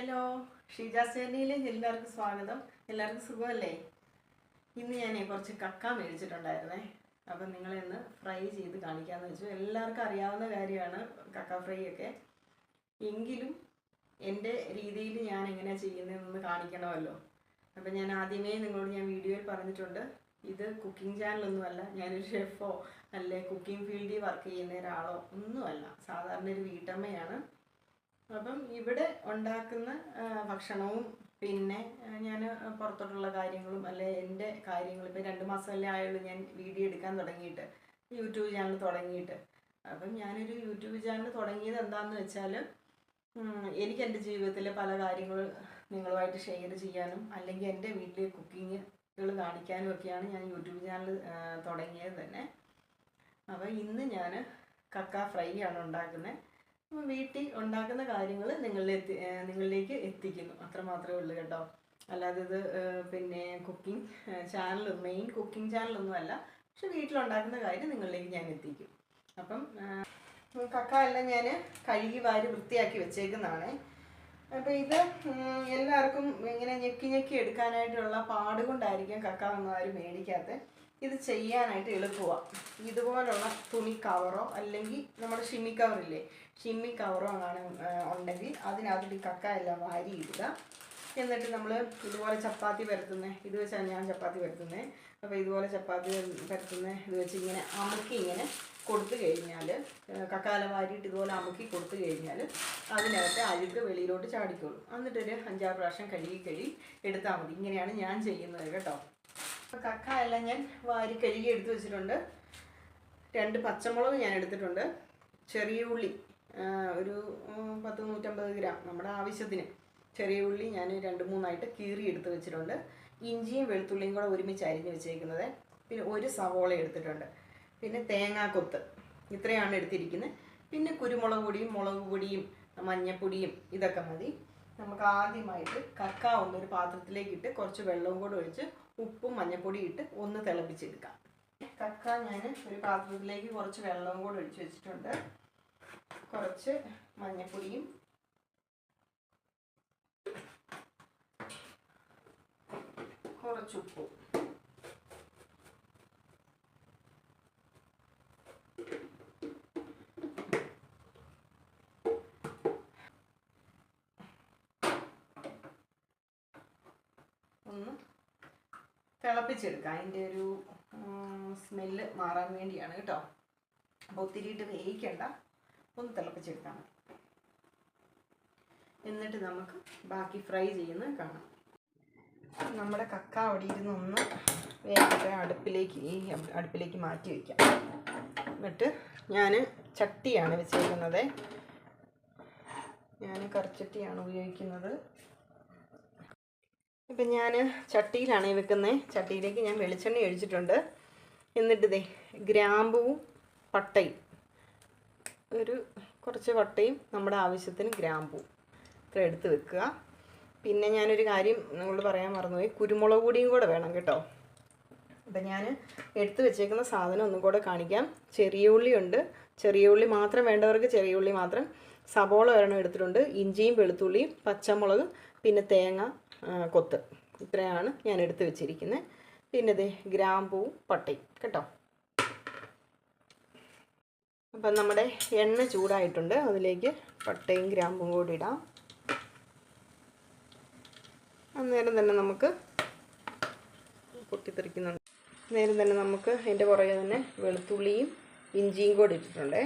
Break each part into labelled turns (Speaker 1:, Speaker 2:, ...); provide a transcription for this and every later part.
Speaker 1: Hello Sheeja സേനയിലെ എല്ലാവർക്കും സ്വാഗതം. എല്ലാവർക്കും സുഖമല്ലേ? ഇന്ന് ഞാൻ കുറച്ച് കക്ക മേടിച്ചിട്ടുണ്ടായിരുന്നേ. അപ്പം നിങ്ങളെ ഒന്ന് ഫ്രൈ ചെയ്ത് കാണിക്കാമെന്ന് വെച്ചു. എല്ലാവർക്കും അറിയാവുന്ന കാര്യമാണ് കക്ക ഫ്രൈ ഒക്കെ എങ്കിലും എന്റെ രീതിയിൽ ഞാൻ എങ്ങനെയാണ് ചെയ്യുന്നതെന്ന് കാണിക്കണമല്ലോ. അപ്പം ഞാൻ ആദ്യമേ നിങ്ങളോട് ഞാൻ വീഡിയോയിൽ പറഞ്ഞിട്ടുണ്ട്. ഇത് കുക്കിംഗ് ചാനലൊന്നുമല്ല. ഞാനൊരു ഷെഫോ അല്ലെ കുക്കിംഗ് ഫീൽഡിൽ വർക്ക് ചെയ്യുന്ന ഒരാളോ ഒന്നുമല്ല. സാധാരണ ഒരു വീട്ടമ്മയാണ്. അപ്പം ഇവിടെ ഉണ്ടാക്കുന്ന ഭക്ഷണവും പിന്നെ ഞാൻ പുറത്തോട്ടുള്ള കാര്യങ്ങളും അല്ലെ എന്റെ കാര്യങ്ങൾ ഇപ്പം രണ്ട് മാസമല്ലേ ആയുള്ളൂ ഞാൻ വീഡിയോ എടുക്കാൻ തുടങ്ങിയിട്ട് യൂട്യൂബ് ചാനൽ തുടങ്ങിയിട്ട്. അപ്പം ഞാനൊരു യൂട്യൂബ് ചാനൽ തുടങ്ങിയത് എന്താണെന്ന് വെച്ചാൽ എനിക്ക് എന്റെ ജീവിതത്തിലെ പല കാര്യങ്ങൾ നിങ്ങളുമായിട്ട് ഷെയർ ചെയ്യാനും അല്ലെങ്കിൽ എന്റെ വീട്ടിലെ കുക്കിങ്ങുകൾ കാണിക്കാനും ഒക്കെയാണ് ഞാൻ യൂട്യൂബ് ചാനൽ തുടങ്ങിയത് തന്നെ. അപ്പോൾ ഇന്ന് ഞാൻ കക്ക ഫ്രൈ ആണ് ഉണ്ടാക്കുന്നത്. വീട്ടിൽ ഉണ്ടാക്കുന്ന കാര്യങ്ങൾ നിങ്ങളിലെ നിങ്ങളിലേക്ക് എത്തിക്കുന്നു. അത്ര മാത്രമേ ഉള്ളൂ കേട്ടോ. അല്ലാതെ ഇത് പിന്നെ കുക്കിംഗ് ചാനൽ മെയിൻ കുക്കിംഗ് ചാനലൊന്നും അല്ല. പക്ഷെ വീട്ടിലുണ്ടാക്കുന്ന കാര്യം നിങ്ങളിലേക്ക് ഞാൻ എത്തിക്കും. അപ്പം കക്ക എല്ലാം ഞാൻ കഴുകി വാരി വൃത്തിയാക്കി വെച്ചേക്കുന്നതാണ്. അപ്പം ഇത് എല്ലാവർക്കും ഇങ്ങനെ ഞെക്കി ഞെക്കി എടുക്കാനായിട്ടുള്ള പാട് കൊണ്ടായിരിക്കും കക്ക ഒന്നും ആരും മേടിക്കാത്തത്. ഇത് ചെയ്യാനായിട്ട് എളുപ്പമാണ് ഇതുപോലുള്ള തുണി കവറോ അല്ലെങ്കിൽ നമ്മുടെ ഷിമ്മി കവറില്ലേ ഷിമ്മി കവറോ ആണ് ഉണ്ടെങ്കിൽ അതിനകത്ത് ഈ കക്ക എല്ലാം വാരി ഇടുക. എന്നിട്ട് നമ്മൾ ഇതുപോലെ ചപ്പാത്തി പരത്തുന്നത് ഇത് വെച്ചാണ് ഞാൻ ചപ്പാത്തി പരത്തുന്നത് അപ്പോൾ ഇതുപോലെ ചപ്പാത്തി പരത്തുന്ന ഇത് വെച്ച് ഇങ്ങനെ അമുക്കി ഇങ്ങനെ കൊടുത്തു കഴിഞ്ഞാൽ കക്കാല വാരിയിട്ട് ഇതുപോലെ അമുക്കി കൊടുത്തു കഴിഞ്ഞാൽ അതിനകത്ത് അഴുക്ക് വെളിയിലോട്ട് ചാടിക്കോളും. എന്നിട്ടൊരു അഞ്ചാറ് പ്രാവശ്യം കഴുകി കഴുകി എടുത്താൽ മതി. ഇങ്ങനെയാണ് ഞാൻ ചെയ്യുന്നത് കേട്ടോ. കക്ക എല്ലാം ഞാൻ വാരി കഴുകി എടുത്തു വെച്ചിട്ടുണ്ട്. രണ്ട് പച്ചമുളക് ഞാൻ എടുത്തിട്ടുണ്ട്. ചെറിയ ഉള്ളി ഒരു പത്ത് നൂറ്റമ്പത് ഗ്രാം നമ്മുടെ ആവശ്യത്തിന്. ചെറിയ ഉള്ളി ഞാൻ രണ്ട് മൂന്നായിട്ട് കീറി എടുത്ത് വെച്ചിട്ടുണ്ട്. ഇഞ്ചിയും വെളുത്തുള്ളിയും കൂടെ ഒരുമിച്ച് അരിഞ്ഞ് വെച്ചേക്കുന്നത്. പിന്നെ ഒരു സവോള എടുത്തിട്ടുണ്ട്. പിന്നെ തേങ്ങാക്കൊത്ത് ഇത്രയാണ് എടുത്തിരിക്കുന്നത്. പിന്നെ കുരുമുളക് പൊടിയും മുളക് പൊടിയും മഞ്ഞപ്പൊടിയും ഇതൊക്കെ മതി. നമുക്ക് ആദ്യമായിട്ട് കക്ക ഒന്നൊരു പാത്രത്തിലേക്ക് ഇട്ട് കുറച്ച് വെള്ളവും കൂടെ ഒഴിച്ച് ഉപ്പും മഞ്ഞൾപ്പൊടി ഇട്ട് ഒന്ന് തിളപ്പിച്ചെടുക്കാം. കക്ക ഞാൻ ഒരു പാത്രത്തിലേക്ക് കുറച്ച് വെള്ളവും കൂടെ ഒഴിച്ച് വെച്ചിട്ടുണ്ട്. കുറച്ച് മഞ്ഞപ്പൊടിയും കുറച്ച് ഉപ്പും. ഒന്ന് തിളപ്പിച്ചെടുക്കാം അതിന്റെ ഒരു സ്മെല്ല് മാറാൻ വേണ്ടിയാണ് കേട്ടോ. അപ്പോൾ ഒത്തിരി ഇട്ട് വേവിക്കണ്ട. ഒന്ന് തിളപ്പിച്ചെടുത്താൽ മതി. എന്നിട്ട് നമുക്ക് ബാക്കി ഫ്രൈ ചെയ്യുന്നത് കാണാം. നമ്മുടെ കക്ക അവിടെ ഇരുന്ന് ഒന്ന് വേഗത്തെ അടുപ്പിലേക്ക് ഈ അടുപ്പിലേക്ക് മാറ്റി വയ്ക്കാം എന്നിട്ട് ഞാൻ ചട്ടിയാണ് വെച്ചേക്കുന്നത്. ഞാൻ കറിച്ചട്ടിയാണ് ഉപയോഗിക്കുന്നത്. ഇപ്പം ഞാൻ ചട്ടിയിലാണ് വെക്കുന്നത്. ചട്ടിയിലേക്ക് ഞാൻ വെളിച്ചെണ്ണ ഒഴിച്ചിട്ടുണ്ട്. എന്നിട്ടിതേ ഗ്രാമ്പുവും പട്ടയും. ഒരു കുറച്ച് പട്ടയും നമ്മുടെ ആവശ്യത്തിന് ഗ്രാമ്പൂ ഇത്ര എടുത്ത് വെക്കുക. പിന്നെ ഞാനൊരു കാര്യം നിങ്ങളോട് പറയാൻ മറന്നുപോയി. കുരുമുളക് പൊടിയും കൂടെ വേണം കേട്ടോ. അപ്പം ഞാൻ എടുത്ത് വെച്ചേക്കുന്ന സാധനം ഒന്നും കൂടെ കാണിക്കാം. ചെറിയ ഉള്ളി ഉണ്ട്. ചെറിയ ഉള്ളി മാത്രം വേണ്ടവർക്ക് ചെറിയ ഉള്ളി മാത്രം. സബോള ഒരെണ്ണം എടുത്തിട്ടുണ്ട്. ഇഞ്ചിയും വെളുത്തുള്ളിയും പച്ചമുളക് പിന്നെ തേങ്ങ കൊത്ത്. ഇത്രയാണ് ഞാൻ എടുത്ത് വെച്ചിരിക്കുന്നത് പിന്നെ ഇത് ഗ്രാമ്പൂവും പട്ടയും കേട്ടോ? അപ്പം നമ്മുടെ എണ്ണ ചൂടായിട്ടുണ്ട്. അതിലേക്ക് പട്ടയും ഗ്രാമ്പും കൂടി ഇടാം. അന്നേരം തന്നെ നമുക്ക് പൊട്ടിത്തെറിക്കുന്നുണ്ട്. നേരം തന്നെ നമുക്ക് അതിന്റെ പുറകെ തന്നെ വെളുത്തുള്ളിയും ഇഞ്ചിയും കൂടി ഇട്ടിട്ടുണ്ടേ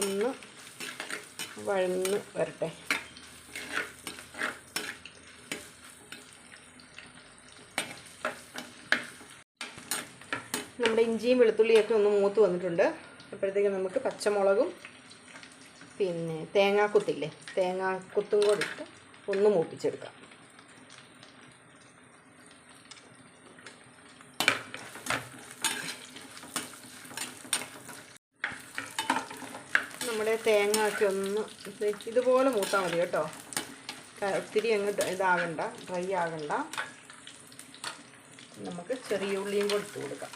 Speaker 1: ഒന്ന് വഴന്ന് വരട്ടെ. നമ്മുടെ ഇഞ്ചിയും വെളുത്തുള്ളിയൊക്കെ ഒന്ന് മൂത്ത് വന്നിട്ടുണ്ട്. അപ്പോഴത്തേക്ക് നമുക്ക് പച്ചമുളകും പിന്നെ തേങ്ങാക്കുത്തില്ലേ തേങ്ങാക്കുത്തും കൂടി ഇട്ട് ഒന്ന് മൂപ്പിച്ചെടുക്കാം. നമ്മുടെ തേങ്ങ ഒക്കെ ഒന്ന് ഇത് ഇതുപോലെ മൂത്താൽ മതി കേട്ടോ. ഒത്തിരി അങ്ങ് ഇതാകണ്ട ഡ്രൈ ആകണ്ട. നമുക്ക് ചെറിയ ഉള്ളിയും കൊടുത്തു കൊടുക്കാം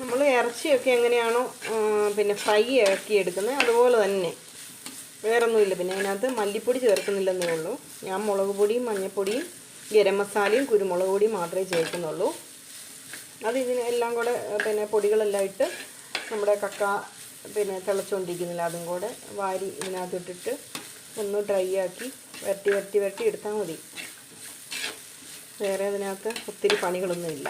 Speaker 1: നമ്മൾ ഇറച്ചിയൊക്കെ എങ്ങനെയാണോ പിന്നെ ഫ്രൈ ആക്കി എടുക്കുന്നത്. അതുപോലെ തന്നെ വേറൊന്നുമില്ല. പിന്നെ അതിനകത്ത് മല്ലിപ്പൊടി ചേർക്കുന്നില്ലെന്നേ ഉള്ളൂ. ഞാൻ മുളക് പൊടിയും മഞ്ഞൾപ്പൊടിയും ഗരം മസാലയും കുരുമുളക് പൊടിയും മാത്രമേ ചേർക്കുന്നുള്ളൂ. അത് ഇതിന് എല്ലാം കൂടെ പിന്നെ പൊടികളെല്ലാം ഇട്ട് നമ്മുടെ കക്ക പിന്നെ തിളച്ചുകൊണ്ടിരിക്കുന്നില്ല അതും കൂടെ വാരി ഇതിനകത്ത് ഇട്ടിട്ട് ഒന്ന് ഡ്രൈ ആക്കി വരട്ടി വരട്ടി വരട്ടി എടുത്താൽ മതി. വേറെ അതിനകത്ത് ഒത്തിരി പണികളൊന്നുമില്ല.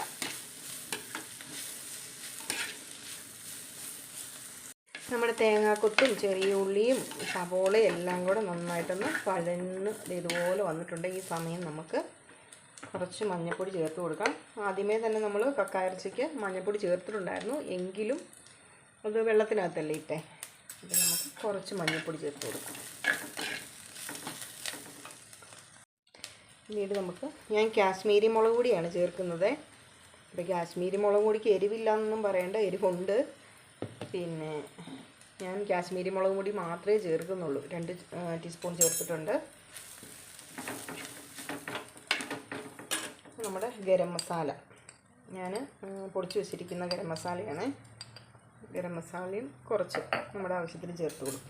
Speaker 1: നമ്മുടെ തേങ്ങാക്കൊത്തും ചെറിയ ഉള്ളിയും സവോളയും എല്ലാം കൂടെ നന്നായിട്ടൊന്ന് പഴന്ന് ഇതുപോലെ വന്നിട്ടുണ്ട്. ഈ സമയം നമുക്ക് കുറച്ച് മഞ്ഞൾപ്പൊടി ചേർത്ത് കൊടുക്കാം. ആദ്യമേ തന്നെ നമ്മൾ കക്കായിറച്ചിക്ക് മഞ്ഞൾപ്പൊടി ചേർത്തിട്ടുണ്ടായിരുന്നു. എങ്കിലും അത് വെള്ളത്തിനകത്തല്ലേ ഇട്ടേ. അപ്പോൾ നമുക്ക് കുറച്ച് മഞ്ഞൾപ്പൊടി ചേർത്ത് കൊടുക്കാം. പിന്നീട് നമുക്ക് ഞാൻ കാശ്മീരി മുളക് പൊടിയാണ് ചേർക്കുന്നത്. അപ്പോൾ കാശ്മീരി മുളക് പൊടിക്ക് എരിവില്ല എന്നൊന്നും പറയേണ്ട എരിവുണ്ട്. പിന്നെ ഞാൻ കാശ്മീരി മുളക് പൊടി മാത്രമേ ചേർക്കുന്നുള്ളൂ. രണ്ട് ടീസ്പൂൺ ചേർത്തിട്ടുണ്ട്. നമ്മുടെ ഗരം മസാല. ഞാൻ പൊടിച്ച് വെച്ചിരിക്കുന്ന ഗരം മസാലയാണ്. ഗരം മസാലയും കുറച്ച് നമ്മുടെ ആവശ്യത്തിന് ചേർത്ത് കൊടുക്കും.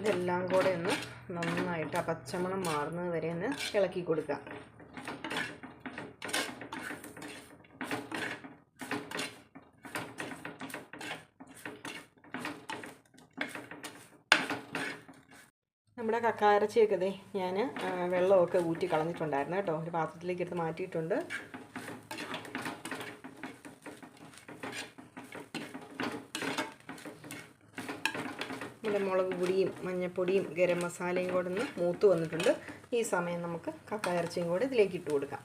Speaker 1: ഇതെല്ലാം കൂടെ ഒന്ന് നന്നായിട്ട് ആ പച്ചമണം മാറുന്നത് വരെ ഒന്ന് ഇളക്കി കൊടുക്കാം. നമ്മുടെ കക്കാരച്ചിയൊക്കെ ദേ ഞാൻ വെള്ളമൊക്കെ ഊറ്റി കളഞ്ഞിട്ടുണ്ടായിരുന്നു കേട്ടോ. ഒരു പാത്രത്തിലേക്ക് എടുത്ത് മാറ്റിയിട്ടുണ്ട്. നമ്മുടെ മുളക് പൊടിയും മഞ്ഞൾപ്പൊടിയും ഗരം മസാലയും കൂടെ ഒന്ന് മൂത്ത് വന്നിട്ടുണ്ട്. ഈ സമയം നമുക്ക് കക്കായിറച്ചിയും കൂടെ ഇതിലേക്ക് ഇട്ട് കൊടുക്കാം.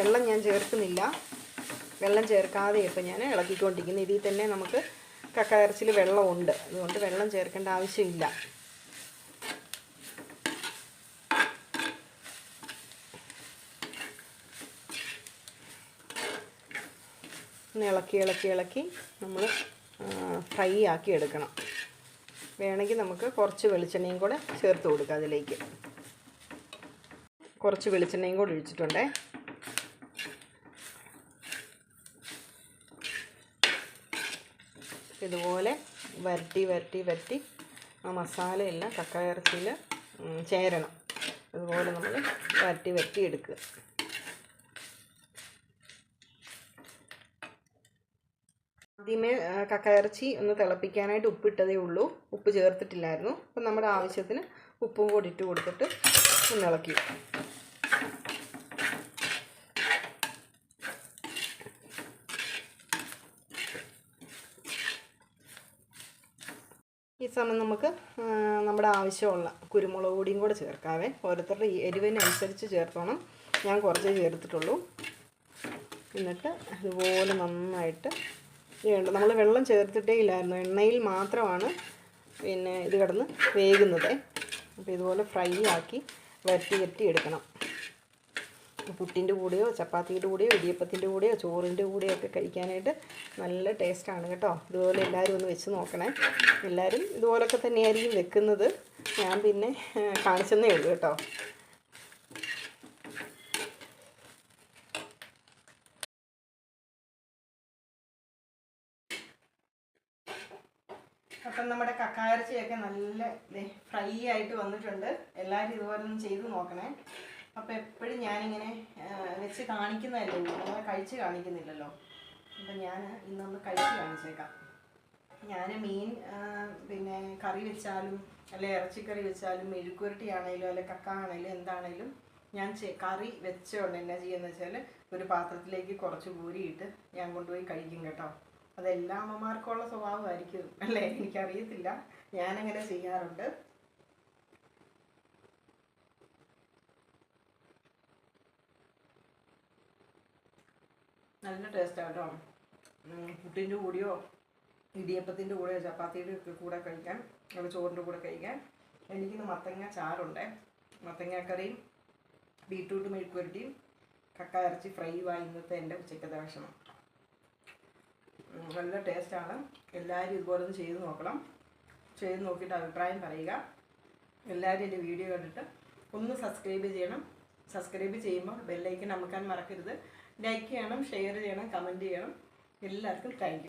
Speaker 1: വെള്ളം ഞാൻ ചേർക്കുന്നില്ല. വെള്ളം ചേർക്കാതെ ഇപ്പം ഞാൻ ഇളക്കിക്കൊണ്ടിരിക്കുന്നത് ഇതിൽ തന്നെ നമുക്ക് കക്കായിറച്ചിൽ വെള്ളമുണ്ട്. അതുകൊണ്ട് വെള്ളം ചേർക്കേണ്ട ആവശ്യമില്ല. ഒന്ന് ഇളക്കി ഇളക്കി ഇളക്കി നമ്മൾ ഫ്രൈ ആക്കി എടുക്കണം. വേണമെങ്കിൽ നമുക്ക് കുറച്ച് വെളിച്ചെണ്ണയും കൂടെ ചേർത്ത് കൊടുക്കാം അതിലേക്ക്. കുറച്ച് വെളിച്ചെണ്ണയും കൂടെ ഒഴിച്ചിട്ടുണ്ടേ. ഇതുപോലെ വരട്ടി വരട്ടി വരട്ടി ആ മസാലയെല്ലാം കക്കയർത്തിൽ ചേരണം. അതുപോലെ നമ്മൾ വരട്ടി വരട്ടി എടുക്കുക. ആദ്യമേ കക്കയർച്ചി ഒന്ന് തിളപ്പിക്കാനായിട്ട് ഉപ്പിട്ടതേ ഉള്ളൂ. ഉപ്പ് ചേർത്തിട്ടില്ലായിരുന്നു. അപ്പം നമ്മുടെ ആവശ്യത്തിന് ഉപ്പും കൂടി ഇട്ട് കൊടുത്തിട്ട് ഒന്ന് ഇളക്കി ഈ സമയം നമുക്ക് നമ്മുടെ ആവശ്യമുള്ള കുരുമുളക് പൊടിയും കൂടെ ചേർക്കാവേ. ഓരോരുത്തരുടെ എരിവിനനുസരിച്ച് ചേർത്തോണം. ഞാൻ കുറച്ചേ ചേർത്തിട്ടുള്ളൂ. എന്നിട്ട് ഇതുപോലെ നന്നായിട്ട് ചെയ്യേണ്ടത് നമ്മൾ വെള്ളം ചേർത്തിട്ടേ ഇല്ലായിരുന്നു. എണ്ണയിൽ മാത്രമാണ് പിന്നെ ഇത് കിടന്ന് വേകുന്നത്. അപ്പോൾ ഇതുപോലെ ഫ്രൈ ആക്കി വരട്ടി വരട്ടി എടുക്കണം. പുട്ടിന്റെ കൂടെയോ ചപ്പാത്തിയുടെ കൂടെയോ ഇടിയപ്പത്തിന്റെ കൂടെയോ ചോറിന്റെ കൂടെയോ ഒക്കെ കഴിക്കാനായിട്ട് നല്ല ടേസ്റ്റാണ് കേട്ടോ. ഇതുപോലെ എല്ലാവരും ഒന്ന് വെച്ച് നോക്കണേ. എല്ലാവരും ഇതുപോലൊക്കെ തന്നെയായിരിക്കും വെക്കുന്നത്. ഞാൻ പിന്നെ കാണിച്ചെന്നേ ഉള്ളൂ കേട്ടോ. അപ്പം നമ്മുടെ കക്കായിറച്ചിയൊക്കെ നല്ല ഫ്രൈ ആയിട്ട് വന്നിട്ടുണ്ട്. എല്ലാവരും ഇതുപോലെ ഒന്ന് ചെയ്ത് നോക്കണേ. അപ്പം എപ്പോഴും ഞാനിങ്ങനെ വെച്ച് കാണിക്കുന്നതല്ലേ നമ്മളെ കഴിച്ച് കാണിക്കുന്നില്ലല്ലോ. അപ്പം ഞാൻ ഇന്നൊന്ന് കഴിച്ച് കാണിച്ചേക്കാം. ഞാൻ മീൻ പിന്നെ കറി വെച്ചാലും അല്ലെ ഇറച്ചിക്കറി വെച്ചാലും മെഴുക്കുരട്ടി ആണെങ്കിലും അല്ലെ കക്ക ആണെങ്കിലും എന്താണെങ്കിലും ഞാൻ കറി വെച്ചോണ്ട് എന്നാ ചെയ്യുന്നത് വെച്ചാൽ ഒരു പാത്രത്തിലേക്ക് കുറച്ച് പൂരിയിട്ട് ഞാൻ കൊണ്ടുപോയി കഴിക്കും കേട്ടോ. അതെല്ലാ അമ്മമാർക്കുള്ള സ്വഭാവമായിരിക്കും അല്ലേ? എനിക്കറിയത്തില്ല. ഞാനങ്ങനെ ചെയ്യാറുണ്ട്. നല്ല ടേസ്റ്റാണ് കേട്ടോ. പുട്ടിന്റെ കൂടെയോ ഇടിയപ്പത്തിന്റെ കൂടെയോ ചപ്പാത്തിയുടെ ഒക്കെ കൂടെ കഴിക്കാൻ അല്ല ചോറിന്റെ കൂടെ കഴിക്കാൻ എനിക്കിന്ന് മത്തങ്ങ ചാറുണ്ട്. മത്തങ്ങാക്കറിയും കറിയും ബീട്രൂട്ട് മെഴുക്ക് പുരട്ടിയും കക്ക ഇറച്ചി ഫ്രൈ ഇന്നത്തെ എന്റെ ഉച്ചക്കത്തെ ഭക്ഷണം. നല്ല ടേസ്റ്റാണ് എല്ലാവരും ഇതുപോലെ ഒന്ന് ചെയ്ത് നോക്കണം. ചെയ്ത് നോക്കിയിട്ട് അഭിപ്രായം പറയുക. എല്ലാവരും എന്റെ വീഡിയോ കണ്ടിട്ട് ഒന്ന് സബ്സ്ക്രൈബ് ചെയ്യണം. സബ്സ്ക്രൈബ് ചെയ്യുമ്പോൾ ബെല്ലൈക്കൻ അമക്കാൻ മറക്കരുത്. ലൈക്ക് ചെയ്യണം ഷെയർ ചെയ്യണം കമന്റ് ചെയ്യണം. എല്ലാവർക്കും താങ്ക്